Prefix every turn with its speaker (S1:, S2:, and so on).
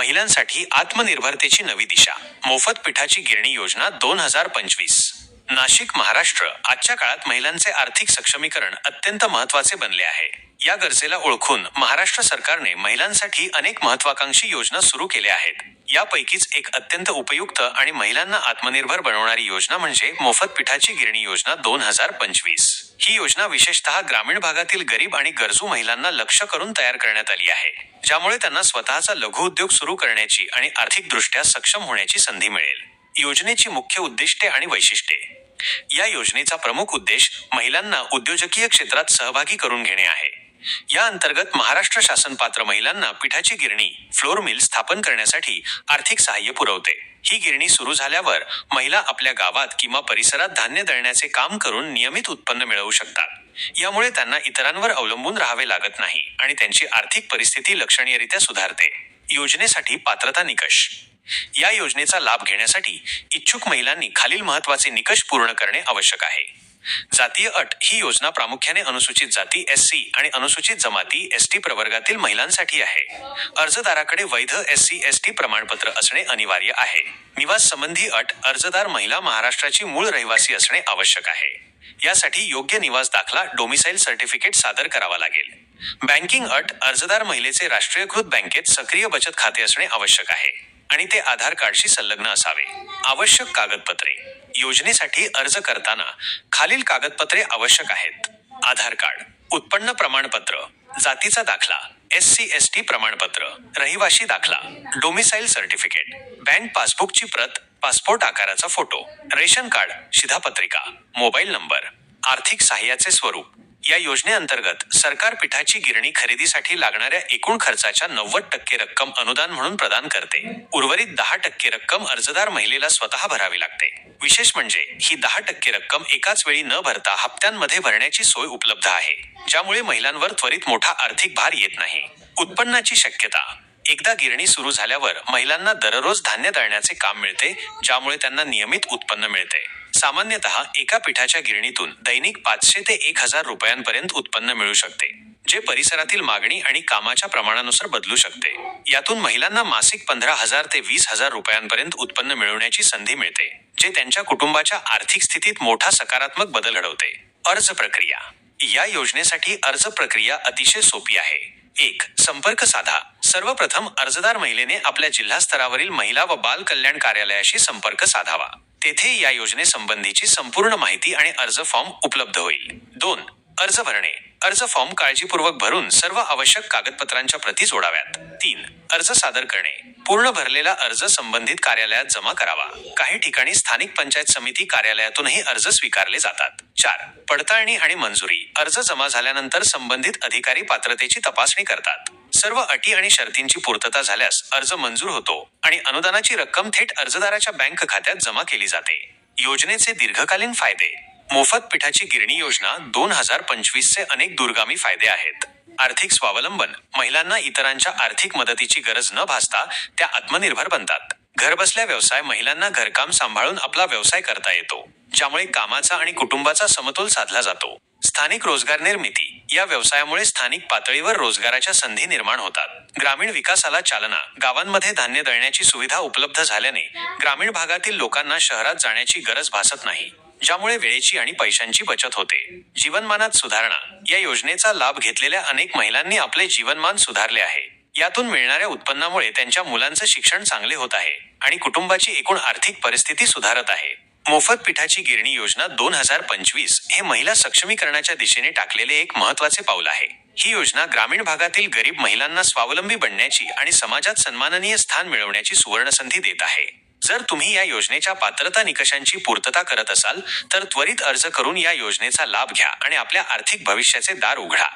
S1: महिलांसाठी आत्मनिर्भरतेची नवी दिशा. मोफत पिठाची गिरणी योजना दोन हजार पंचवीस. नाशिक महाराष्ट्र आजच्या काळात महिलांचे आर्थिक सक्षमीकरण अत्यंत महत्त्वाचे बनले आहे. या गरजेला ओळखून महाराष्ट्र सरकारने महिलांसाठी अनेक महत्वाकांक्षी योजना सुरू केल्या आहेत. यापैकीच एक अत्यंत उपयुक्त आणि महिलांना आत्मनिर्भर बनवणारी योजना म्हणजे मोफत पिठाची गिरणी योजना दोन हजार पंचवीस. ही योजना विशेषतः ग्रामीण भागातील गरीब आणि गरजू महिलांना लक्ष करून तयार करण्यात आली आहे ज्यामुळे त्यांना स्वतःचा लघु उद्योग सुरू करण्याची आणि आर्थिकदृष्ट्या सक्षम होण्याची संधी मिळेल. योजनेची मुख्य उद्दिष्टे आणि वैशिष्ट्ये. या योजनेचा प्रमुख उद्देश महिलांना उद्योजकीय क्षेत्रात सहभागी करून घेणे आहे. या अंतर्गत महाराष्ट्र शासन पात्र महिलांना पिठाची गिरणी फ्लोर मिल स्थापन करण्यासाठी आर्थिक सहाय्य पुरवते. ही गिरणी सुरू झाल्यावर महिला आपल्या गावात किंवा परिसरात धान्य दळण्याचे काम करून नियमित उत्पन्न मिळवू शकतात. यामुळे त्यांना इतरांवर अवलंबून राहावे लागत नाही आणि त्यांची आर्थिक परिस्थिती लक्षणीयरित्या सुधारते. योजनेसाठी पात्रता निकष. या योजनेचा लाभ घेण्यासाठी इच्छुक महिलांनी खालील महत्त्वाचे निकष पूर्ण करणे आवश्यक आहे. जातीय अट ही योजना प्रामुख्याने अनुसूचित जाती एस सी आणि अनुसूचित जमाती एस टी प्रवर्गातील महिलांसाठी आहे. अर्जदाराकडे वैध एस सी एस टी प्रमाणपत्र असणे अनिवार्य आहे. निवास संबंधी अट अर्जदार महिला महाराष्ट्राची मूळ रहिवासी असणे आवश्यक आहे. यासाठी योग्य निवास दाखला डोमिसाईल सर्टिफिकेट सादर करावा लागेल. बँकिंग अट अर्जदार महिलेचे राष्ट्रीयकृत बँकेत सक्रिय बचत खाते असणे आवश्यक आहे आणि ते आधार कार्डशी संलग्न असावे. आवश्यक कागदपत्रे. योजनेसाठी अर्ज करताना खालील कागदपत्रे आवश्यक आहेत. आधार कार्ड उत्पन्न प्रमाणपत्र जातीचा दाखला एस सी एस टी प्रमाणपत्र रहिवाशी दाखला डोमिसाईल सर्टिफिकेट बँक पासबुकची प्रत पासपोर्ट आकाराचा फोटो रेशन कार्ड शिधापत्रिका मोबाईल नंबर आर्थिक सहाय्याचे स्वरूप या योजनेअंतर्गत सरकार पिठाची गिरणी खरेदीसाठी लागणाऱ्या एकूण खर्चाच्या नव्वद टक्के रक्कम अनुदान म्हणून प्रदान करते. उर्वरित दहा टक्के रक्कम अर्जदार महिलेला स्वतः भरावी लागते. विशेष म्हणजे ही दहा टक्के रक्कम एकाच वेळी न भरता हप्त्यांमध्ये भरण्याची सोय उपलब्ध आहे ज्यामुळे महिलांवर त्वरित मोठा आर्थिक भार येत नाही. उत्पन्नाची शक्यता. एकदा गिरणी सुरू झाल्यावर महिलांना दररोज धान्य दळण्याचे काम मिळते ज्यामुळे त्यांना नियमित उत्पन्न मिळते. सामान्यतः एका पिठाच्या गिरणीतून दैनिक पाचशे ते एक हजार रुपयांपर्यंत उत्पन्न मिळू शकते जे परिसरातील मागणी आणि कामाच्या प्रमाणानुसार बदलू शकते. यातून महिलांना मासिक पंधरा हजार ते वीस हजार रुपयांपर्यंत उत्पन्न मिळवण्याची संधी मिळते जे त्यांच्या कुटुंबाच्या आर्थिक स्थितीत मोठा सकारात्मक बदल घडवते. अर्ज प्रक्रिया. या योजनेसाठी अर्ज प्रक्रिया अतिशय सोपी आहे. एक संपर्क साधा. सर्वप्रथम अर्जदार महिलेने आपल्या जिल्हा स्तरावरील महिला व बाल कल्याण कार्यालयाशी संपर्क साधावा. तेथे या योजनेसंबंधीची संपूर्ण माहिती आणि अर्ज फॉर्म उपलब्ध होईल. दोन अर्ज भरणे. अर्ज फॉर्म काळजीपूर्वक भरून सर्व आवश्यक कागदपत्रांच्या प्रती जोडाव्यात. तीन अर्ज सादर करणे. पूर्ण भरलेला अर्ज संबंधित कार्यालयात जमा करावा. काही ठिकाणी स्थानिक पंचायत समिती कार्यालयातूनही अर्ज स्वीकारले जातात. चार पडताळणी आणि मंजुरी. अर्ज जमा झाल्यानंतर संबंधित अधिकारी पात्रतेची तपासणी करतात. सर्व अटी आणि शर्तींची पूर्तता झाल्यास अर्ज मंजूर होतो आणि अनुदानाची रक्कम थेट अर्जदाराच्या बँक खात्यात जमा केली जाते. योजनेचे दीर्घकालीन फायदे. मोफत पिठाची गिरणी योजना दोन हजार पंचवीसचे अनेक दूरगामी फायदे आहेत. आर्थिक स्वावलंबन. महिलांना इतरांच्या आर्थिक मदतीची गरज न भासता त्या आत्मनिर्भर बनतात. घरबसल्या व्यवसाय महिलांना घरकाम सांभाळून आपला व्यवसाय करता येतो ज्यामुळे कामाचा आणि कुटुंबाचा समतोल साधला जातो. स्थानिक रोजगार निर्मिती. या व्यवसायामुळे स्थानिक पातळीवर रोजगाराच्या संधी निर्माण होतात. ग्रामीण विकासाला चालना. गावांमध्ये धान्य दळण्याची सुविधा उपलब्ध झाल्याने ग्रामीण भागातील लोकांना शहरात जाण्याची गरज भासत नाही ज्यामुळे वेळेची आणि पैशांची बचत होते. जीवनमानात सुधारणा. या योजनेचा लाभ घेतलेल्या अनेक महिलांनी आपले जीवनमान सुधारले आहे. यातून मिळणाऱ्या उत्पन्नामुळे त्यांच्या मुलांचं शिक्षण चांगले होत आहे आणि कुटुंबाची एकूण आर्थिक परिस्थिती सुधारत आहे. मोफत पिठाची गिरणी योजना दोन हजार पंचवीस हे महिला सक्षमीकरणाच्या दिशेने टाकलेले एक महत्त्वाचे पाऊल आहे. ही योजना ग्रामीण भागातील गरीब महिलांना स्वावलंबी बनण्याची आणि समाजात सन्माननीय स्थान मिळवण्याची सुवर्णसंधी देत आहे. जर तुम्ही या योजनेच्या पात्रता निकषांची पूर्तता करत असाल तर त्वरित अर्ज करून या योजनेचा लाभ घ्या आणि आपल्या आर्थिक भविष्याचे दार उघडा.